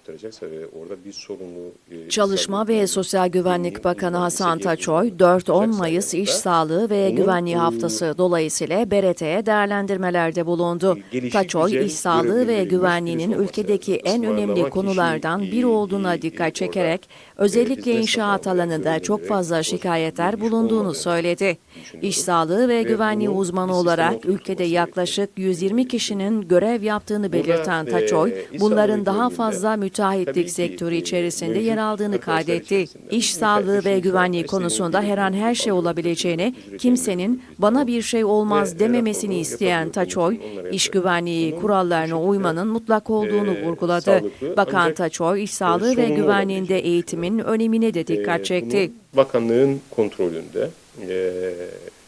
yaptıracaksa ve orada bir sorunu e, Çalışma ve Sosyal Güvenlik Bakanı Hasan Taçoy, 4-10 yapacaksa Mayıs İş yanında Sağlığı ve Güvenliği e, Haftası dolayısıyla BRT'ye değerlendirmelerde bulundu. Taçoy, iş sağlığı ve güvenliğinin ülkedeki en önemli konulardan biri e, olduğuna e, dikkat çekerek, e, özellikle inşaat alanında çok fazla şikayetler bulunduğunu söyledi. İş sağlığı ve Ve güvenliği uzmanı olarak ülkede yaklaşık 120 kişinin görev yaptığını belirten e, Taçoy, İş bunların daha fazla tabii müteahhitlik sektörü e, içerisinde yer aldığını kaydetti. İş sağlığı ve güvenliği konusunda her an her şey olabileceğini, kimsenin bana bir şey olmaz Ve dememesini isteyen Taçoy, iş güvenliği kurallarına uymanın mutlak olduğunu e, vurguladı. Bakan Taçoy, iş e, sağlığı ve güvenliğinde eğitimin önemine de dikkat çekti. bakanlığın kontrolünde e,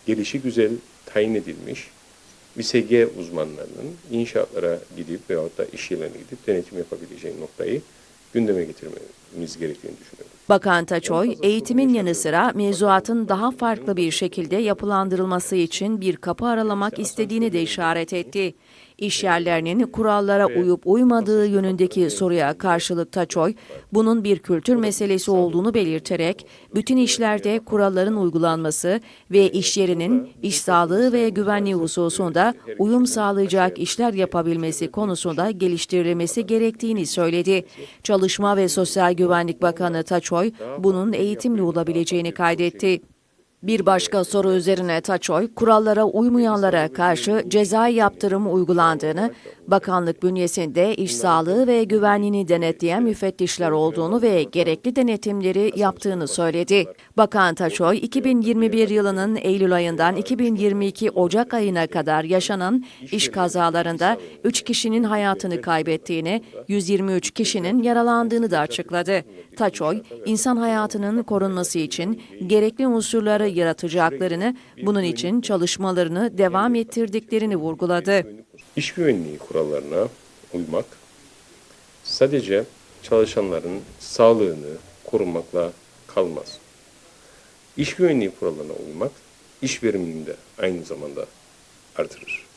gelişi güzel tayin edilmiş VSG uzmanlarının inşaatlara gidip veyahut da iş yerlerine gidip denetim yapabileceği noktayı gündeme getirmemiz gerektiğini düşünüyorum. Bakan Taçoy, eğitimin yanı sıra mevzuatın daha farklı bir şekilde yapılandırılması için bir kapı aralamak istediğini de işaret etti. İş yerlerinin kurallara uyup uymadığı yönündeki soruya karşılık Taçoy, bunun bir kültür meselesi olduğunu belirterek, bütün işlerde kuralların uygulanması ve iş yerinin iş sağlığı ve güvenliği hususunda uyum sağlayacak işler yapabilmesi konusunda geliştirilmesi gerektiğini söyledi. Çalışma ve Sosyal Güvenlik Bakanı Taçoy, bunun eğitimli olabileceğini kaydetti. Bir başka soru üzerine Taçoy, kurallara uymayanlara karşı cezai yaptırım uygulandığını, bakanlık bünyesinde iş sağlığı ve güvenliğini denetleyen müfettişler olduğunu ve gerekli denetimleri yaptığını söyledi. Bakan Taçoy, 2021 yılının Eylül ayından 2022 Ocak ayına kadar yaşanan iş kazalarında 3 kişinin hayatını kaybettiğini, 123 kişinin yaralandığını da açıkladı. Taçoy, insan hayatının korunması için gerekli unsurları yaratacaklarını, bunun için çalışmalarını devam ettirdiklerini vurguladı. İş güvenliği kurallarına uymak sadece çalışanların sağlığını korumakla kalmaz. İş güvenliği kurallarına uymak iş verimini de aynı zamanda artırır.